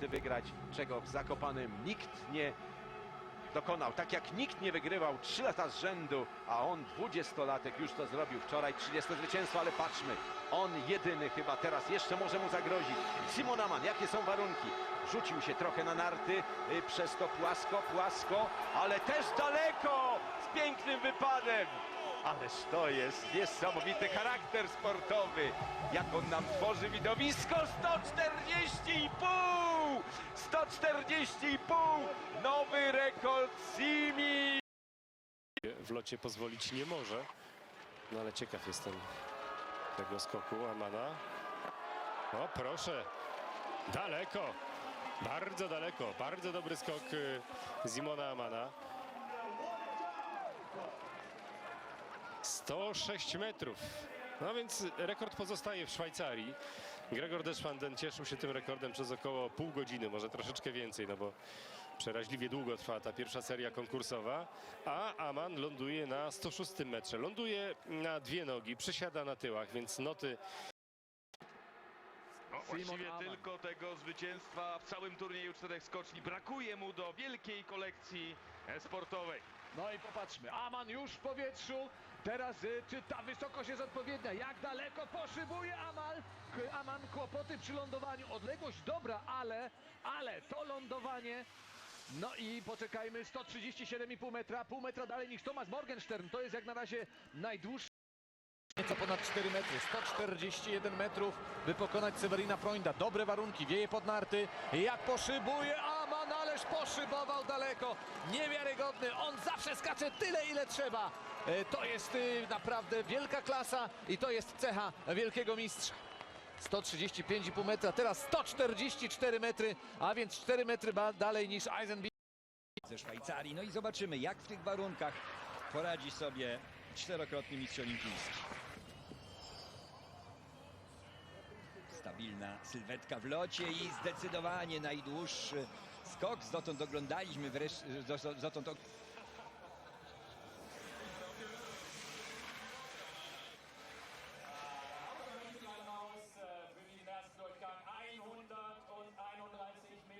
wygrać, czego w Zakopanym nikt nie dokonał. Tak jak nikt nie wygrywał 3 lata z rzędu, a on dwudziestolatek już to zrobił wczoraj, 30 zwycięstwo, ale patrzmy, on jedyny chyba teraz jeszcze może mu zagrozić. Simon Aman, jakie są warunki? Rzucił się trochę na narty, y, przez to płasko, płasko, ale też daleko, z pięknym wypadem. Ależ to jest niesamowity charakter sportowy. Jak on nam tworzy widowisko 140,5! 140,5! Nowy rekord Simi! w locie pozwolić nie może. No ale ciekaw jestem tego skoku Amana. O proszę, daleko, bardzo daleko, bardzo dobry skok y, Zimona Amana. 106 metrów. No więc rekord pozostaje w Szwajcarii. Gregor Deschwanden cieszył się tym rekordem przez około pół godziny, może troszeczkę więcej, no bo przeraźliwie długo trwa ta pierwsza seria konkursowa, a Aman ląduje na 106 metrze. Ląduje na dwie nogi, przysiada na tyłach, więc noty No, właściwie tylko tego zwycięstwa w całym turnieju czterech skoczni. Brakuje mu do wielkiej kolekcji sportowej. No i popatrzmy, Aman już w powietrzu. Teraz y, czy ta wysokość jest odpowiednia? Jak daleko poszybuje Amal? Aman kłopoty przy lądowaniu. Odległość dobra, ale, ale to lądowanie. No i poczekajmy, 137,5 metra, pół metra dalej niż Thomas Morgenstern. To jest jak na razie najdłuższy. Nieco ponad 4 metry, 141 metrów, by pokonać Sewerina Freunda. Dobre warunki, wieje pod narty. Jak poszybuje Aman, ależ poszybował daleko. Niewiarygodny, on zawsze skacze tyle, ile trzeba. E, To jest y, naprawdę wielka klasa i to jest cecha wielkiego mistrza. 135,5 metra, teraz 144 metry, a więc 4 metry dalej niż Eisenbichler. ze Szwajcarii. No i zobaczymy, jak w tych warunkach poradzi sobie czterokrotny mistrz olimpijski. Stabilna sylwetka w locie i zdecydowanie najdłuższy skok. Dotąd oglądaliśmy wreszcie, dotąd